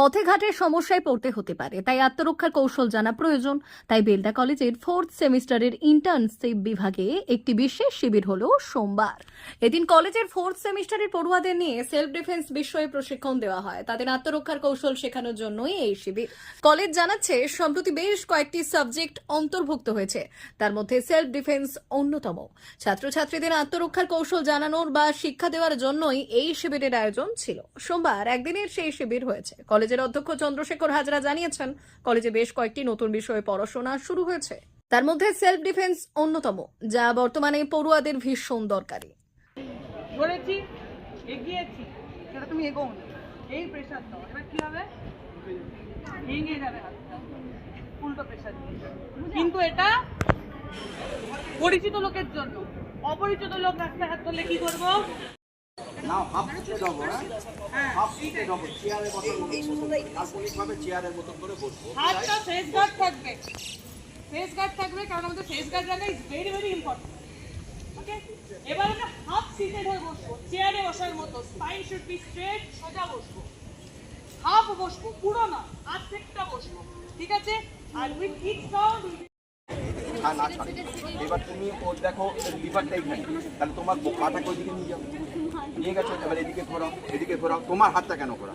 পথে ঘাটে সমস্যায় পড়তে হতে পারে। তাই আত্মরক্ষার কৌশল জানা প্রয়োজন। তাই বেলদা কলেজের ফোর্থ সেমিস্টারের ইন্টার্নশিপ বিভাগে একটি বিশেষ শিবির হলো সোমবার। এদিন কলেজের ফোর্থ সেমিস্টারের পড়ুয়াদের নিয়ে সেলফ ডিফেন্স বিষয়ে প্রশিক্ষণ দেওয়া হয়। তাদের আত্মরক্ষার কৌশল শেখানোর জন্যই এই শিবির। কলেজ জানাচ্ছে, সম্প্রতি বেশ কয়েকটি সাবজেক্ট অন্তর্ভুক্ত হয়েছে। তার মধ্যে সেলফ ডিফেন্স অন্যতম। ছাত্রছাত্রীদের আত্মরক্ষার কৌশল জানানোর বা শিক্ষা দেওয়ার জন্যই এই শিবিরের আয়োজন ছিল। সোমবার একদিনের সেই শিবির হয়েছে। কলেজের অধ্যক্ষ চন্দ্রশেখর হাজরা জানিয়েছেন, কলেজে বেশ কয়েকটি নতুন বিষয়ে পড়াশোনা শুরু হয়েছে। তার মধ্যে সেলফ ডিফেন্স অন্যতম, যা বর্তমানে পড়ুয়াদের ভীষণ দরকারি। ধরেছি, এগিয়েছি, সেটা তুমি এগোও এই প্রেশার দাও, এবার কি হবে? ভেঙে যাবে উল্টো প্রেশার কিন্তু এটা পরিচিত লোকের জন্য। অপরিচিত লোক রাস্তায় হাত ধরলে কি করব? নাও হাফ যাব হ্যাঁ? হাফ যাব চেয়ারের মতো কাল্পনিকভাবে চেয়ারের মতো করে বসবো। হাতটা ফেস গার্ড থাকবে। ফেস গার্ড থাকবে কারণ আমাদের ফেস গার্ড জানা is very very important okay এবার আমরা হাফ সিটে ধরে বসবো। চেয়ারে বসার মতো। স্পাইন শুড বি স্ট্রেট সোজা বসবো। হাফ বসবো পুরো না অর্ধেকটা বসবো। ঠিক আছে? আর উইথ ইচ সাউন্ড আর না এবার তুমি ও দেখো লিভারটা এইখানে তাহলে তোমার পাটাকে ওইদিকে নিয়ে যাও নিয়ে গেছো, এবার এদিকে ঘোরাও এদিকে ঘোরাও। তোমার হাতটা কেন ঘোরা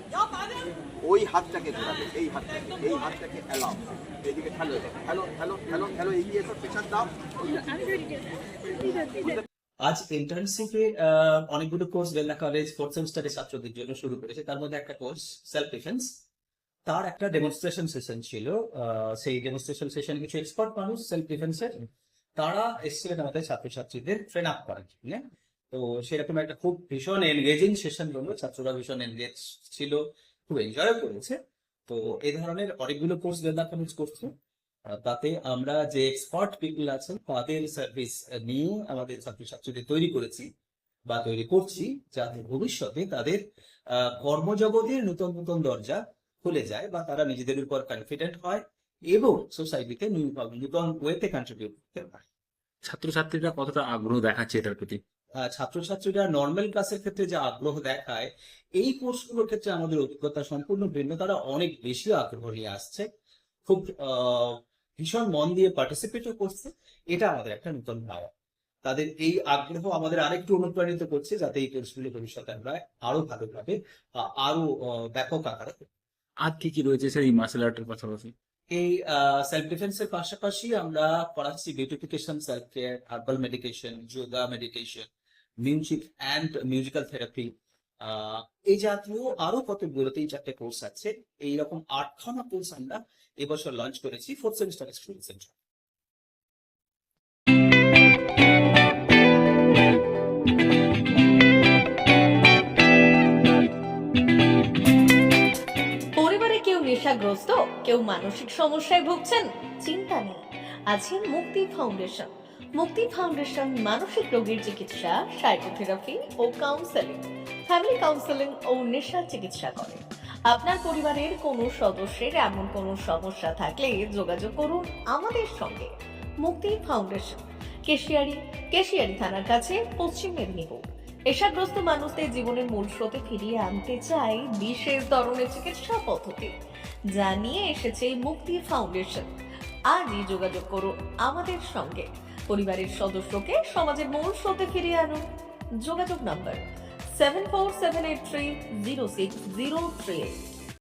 ওই হাতটাকে ঘোরাবে, এই হাতটাকে এই হাতটাকে এলাও এদিকে এটাকে ঠেলো ঠেলো ঠেলো ঠেলো, এগিয়ে এসো প্রেশার দাও। আজ ইন্টার্নশিপে অনেকগুলো কোর্স বেলনা কলেজ ফোর্থ সেমিস্টারের ছাত্রদের জন্য শুরু করেছে। তার মধ্যে একটা কোর্স সেলফ ডিফেন্স তার একটা ডেমনস্ট্রেশন সেশন ছিল। সেই ডেমনস্ট্রেশন সেশন কিছু এক্সপার্ট মানুষ সেলফ ডিফেন্সের তারা এসেছিলেন আমাদের ছাত্রছাত্রীদের ট্রেন আপ করার জন্য। তো সেরকম একটা খুব ভীষণ এনগেজিং সেশন হলো ছাত্ররা ভীষণ এনগেজ ছিল, খুব এনজয় করেছে। তো এই ধরনের অনেকগুলো কোর্স কলেজ করছে। তাতে আমরা যে এক্সপার্ট পিপল আছেন, তাদের সার্ভিস নিয়ে আমাদের ছাত্রছাত্রীদের তৈরি করেছি বা তৈরি করছি, যাতে ভবিষ্যতে তাদের কর্মজগতের নতুন নতুন দরজা খুলে যায় বা তারা নিজেদের উপর কনফিডেন্ট হয় এবং সোসাইটিতে নতুন ওয়েতে কন্ট্রিবিউট করতে পারে। ছাত্রছাত্রীরা কতটা আগ্রহ দেখাচ্ছে এটার প্রতি? ছাত্রছাত্রীরা নর্মাল ক্লাসের ক্ষেত্রে যে আগ্রহ দেখায় এই কোর্সগুলোর ক্ষেত্রে আমাদের অভিজ্ঞতা সম্পূর্ণ ভিন্ন। তারা অনেক বেশি আগ্রহ নিয়ে আসছে। খুব ভীষণ মন দিয়ে পার্টিসিপেটও করছে। এটা আমাদের একটা নতুন পাওয়া তাদের এই আগ্রহ আমাদের আরেকটু অনুপ্রাণিত করছে যাতে এই কোর্সগুলি ভবিষ্যতে আমরা আরও ভালোভাবে আরও ব্যাপক আকারে আর কি কি রয়েছে স্যার এই মার্শাল আর্টের পাশাপাশি? এই সেলফ ডিফেন্সের পাশাপাশি আমরা পড়াচ্ছি beautification self care herbal medication yoga meditation music and musical therapy এই জাতীয় আরও কতগুলো তিন চারটে কোর্স আছে। এইরকম আটখানা কোর্স আমরা এবছর লঞ্চ করেছি ফোর্থ সেমিস্টার স্টুডেন্টসের জন্য। নেশাগ্রস্ত, কেউ মানসিক সমস্যায় ভুগছেন, চিন্তা নেই। আছে মুক্তি ফাউন্ডেশন মুক্তি ফাউন্ডেশন মানসিক রোগীর চিকিৎসা, সাইকোথেরাপি ও কাউন্সেলিং। ফ্যামিলি কাউন্সেলিং ও নেশা চিকিৎসা করে। আপনার পরিবারের কোনো সদস্যের এমন কোনো সমস্যা থাকলে যোগাযোগ করুন আমাদের সঙ্গে। মুক্তি ফাউন্ডেশন কেশিয়ারি কেশিয়ারি থানার কাছে, পশ্চিম মেদিনীপুর। নেশাগ্রস্ত মানুষদের জীবনের মূল স্রোতে ফিরিয়ে আনতে চাই বিশেষ ধরনের চিকিৎসা পদ্ধতি। যা নিয়ে এসেছে মুক্তি ফাউন্ডেশন আজই যোগাযোগ করো আমাদের সঙ্গে। পরিবারের সদস্যকে সমাজের মূল স্রোতে ফিরিয়ে আনো যোগাযোগ number seven four seven eight three zero six zero three eight